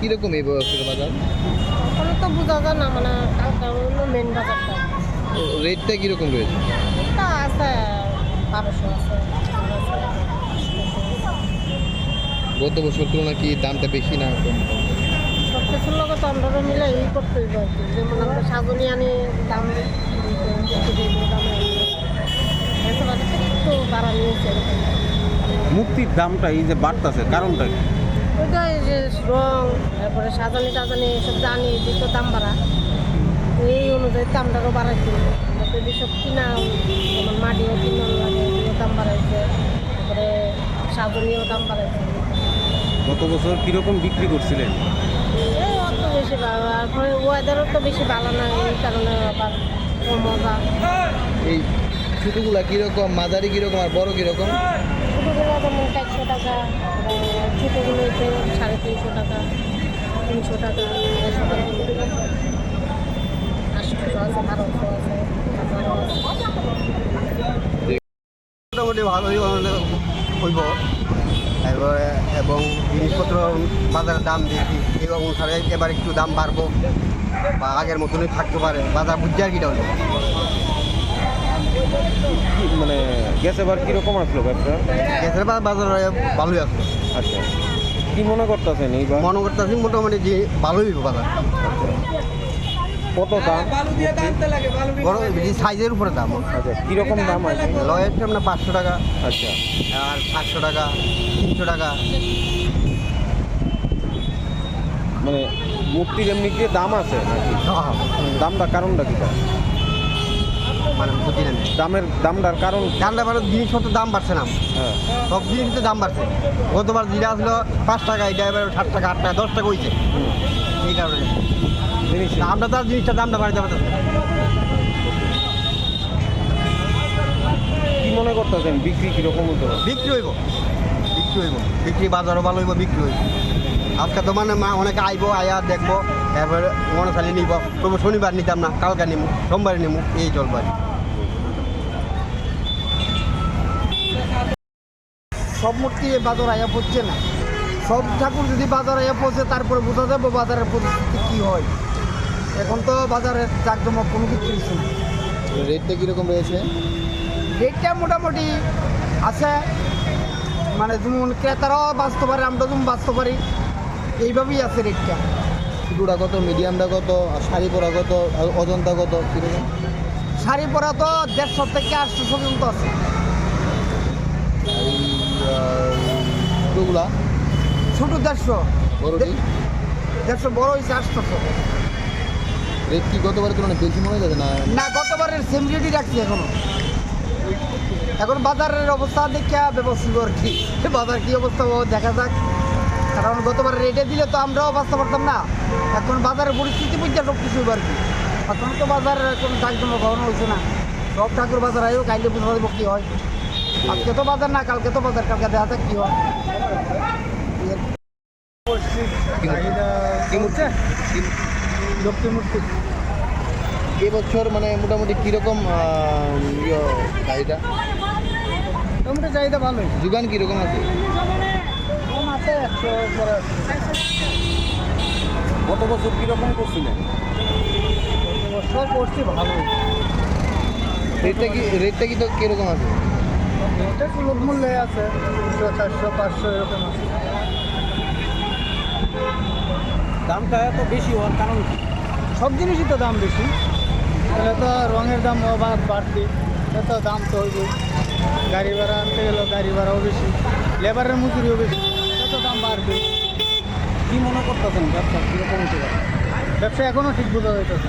কীরকম এই বছরের বাজার ওখানে তো বোঝা যায় না মানে কালকে হলো মেন বাজারটা। রেটটা কীরকম রয়েছে? তা আছে বারোশো আছে গত বছর তুলনায় কি দামটা বেশি না কম? সব কিছুর লগে তো আমরা মিলে ই করতে হইব আর কি যেমন আমরা আনি দাম মুক্তির দামটা এই যে বাড়তাছে কারণটা কি? ওইটা এই যে রং তারপরে সাজানি টাজানি এসব জানি দিত দাম বাড়া এই অনুযায়ী দামটারও বাড়াইছিল যদি সব কিনা যেমন মাটিও কিনা লাগে এগুলো দাম বাড়াইছে তারপরে সাজনিও দাম বাড়াইছে গত বছর কীরকম বিক্রি করছিলেন? এই অত বেশি ভালো তারপরে ওয়েদারও তো বেশি ভালো না এই কারণে আবার মজা এই ছোটোগুলা কীরকম মাঝারি কীরকম আর বড় কীরকম? ছোটোগুলো যেমন চারশো টাকা ছোটোগুলো হচ্ছে সাড়ে তিনশো টাকা তিনশো টাকা আড়াইশো টাকা। আটশোশো আছে বারোশো আছে মোটামুটি ভালোই হইব। এবারে এবং জিনিসপত্র বাজারের দাম বেশি এই অনুসারে এবার একটু দাম বাড়বো বা আগের মতনই থাকতে পারে। বাজার বুঝছে আর কিটা হলো কি মানে গেছে এবার কীরকম আসলো ব্যবসা? গ্যাসের বাজার ভালোই আছে আচ্ছা। কি মনে করতেছেন এইবার? মনে করতেছি মোটামুটি যে ভালোই বাজার। কত দাম? বড় যে সাইজের উপরে দাম। আচ্ছা কীরকম দাম আছে? আপনার পাঁচশো টাকা। আচ্ছা। আর সাতশো টাকা তিনশো টাকা। মানে মুক্তির এমনি কি দাম আছে নাকি? হ্যাঁ, দামটা কারণটা কি? মানে বুঝি না দামের দামটার কারণ? দামটা মানে জিনিসপত্রের দাম বাড়ছে না। হ্যাঁ। সব জিনিসের দাম বাড়ছে। গতবার জিরা আসলো পাঁচ টাকা এটা এবার সাত টাকা আট টাকা দশ টাকা হয়েছে। এই কারণে। জিনিস। আমরা তো আর জিনিসটার দামটা বাড়াতে পারতেছি। কি মনে করতেছেন বিক্রি কীরকম হতো বিক্রি হইব। বিক্রি হইব। বিক্রি বাজারও ভালো হইব বিক্রি হইব। আজকে তো মানে অনেকে আইব আয়া দেখব। এরপরে মনে চালিয়ে নিব। তবু শনিবার নিতাম না কালকে নিমু সোমবারে নিমু এই চলবে আর সব মূর্তি বাজার আয়া পড়ছে না? সব ঠাকুর যদি বাজার আয়া পড়ছে তারপরে বোঝা যাবে বাজারের পরিস্থিতি কী হয়। এখন তো বাজারের জাকজমক কোনো কিছু না। রেটটা কীরকম রয়েছে? রেটটা মোটামুটি আছে মানে যেমন ক্রেতারাও বাঁচতে পারে আমরা যেমন বাঁচতে পারি এইভাবেই আছে রেটটা। ছোটোটা কত মিডিয়ামটা কত আর শাড়ি পরা কত আর অজন্তা কত কীরকম শাড়ি পরা তো দেড়শো থেকে আটশো পর্যন্ত আছে। ছোটোগুলা ছোটো দেড়শো। বড়টি দেড়শো বড় হয়েছে আটশোশো রেট কি গতবার তুলনায় বেশি মনে যাবে না? না গতবারের সেম রেটই রাখছি এখনও। এখন বাজারের অবস্থা দেখে ব্যবস্থিত আর কি বাজার কি অবস্থা দেখা যাক। কারণ গতবার রেটে দিলে তো আমরাও বাঁচতে পারতাম না। এখন বাজারের পরিস্থিতি বুঝতে সব কিছু আর কি? এখন তো বাজার কোনো জাকজমা কখনো হয়েছে না। সব ঠাকুর বাজার আয়ও কাইলে বুঝতে পারব কী হয়। আজকে তো বাজার না কালকে তো বাজার কালকে দেখা যাক কী হয়। এবছর মানে মোটামুটি কীরকম ইয়ে চাহিদা? মোটামুটি চাহিদা ভালোই। যোগান কীরকম আছে? আছে একশো গত বছর কীরকম করছিলেন সব করছি ভালোই রেটটা কি রেটটা কি তো কীরকম আছে? এটা সুলভ মূল্যে আছে তিনশো চারশো পাঁচশো এরকম আছে। দামটা এত বেশি হওয়ার কারণ সব জিনিসই তো দাম বেশি। তাহলে তো রঙের দাম বাড়তি। এটা তো দাম তো হইবে গাড়ি ভাড়া আনতে গেলেও গাড়ি ভাড়াও বেশি লেবারের মজুরিও বেশি। বাড়বে কি মনে করতেছেন? ব্যবসা কীরকম হতে পারে? ব্যবসা এখনও ঠিক বোঝা যাইতেছে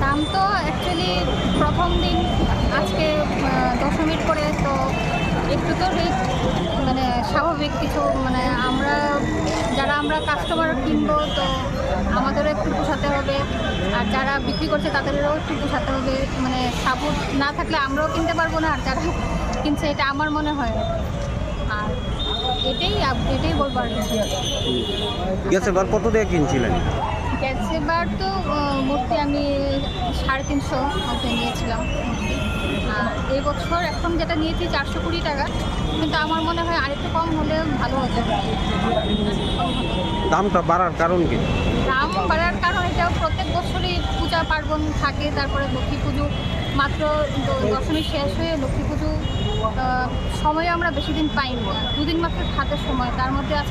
দাম তো অ্যাকচুয়ালি প্রথম দিন আজকে আহ, দশমীর করে তো একটু তো রেট মানে স্বাভাবিক কিছু মানে আমরা যারা আমরা কাস্টমার কিনবো তো আমাদেরও একটু পোষাতে হবে। আর যারা বিক্রি করছে তাদেরও একটু পোষাতে হবে। মানে সাপোর্ট না থাকলে আমরাও কিনতে পারব না আর যারা কিনছে এটা আমার মনে হয় আর এটাই এটাই বলব আর। গেছে কত দিয়ে কিনছিলেন? গ্যাসেবার তো মূর্তি আমি সাড়ে তিনশো মধ্যে নিয়েছিলাম। আর এই বছর এখন যেটা নিয়েছি চারশো কুড়ি টাকা কিন্তু আমার মনে হয় আরেকটু কম হলে ভালো হতো। দামটা বাড়ার কারণ কি? দাম বাড়ার কারণ এটা প্রত্যেক বছরই পূজা পার্বণ থাকে তারপরে লক্ষ্মী পুজো। মাত্র দশমী শেষ হয়ে লক্ষ্মী পুজো সময় আমরা বেশি দিন পাইনি। দুদিন মাত্র হাতে সময় তার মধ্যে আজকে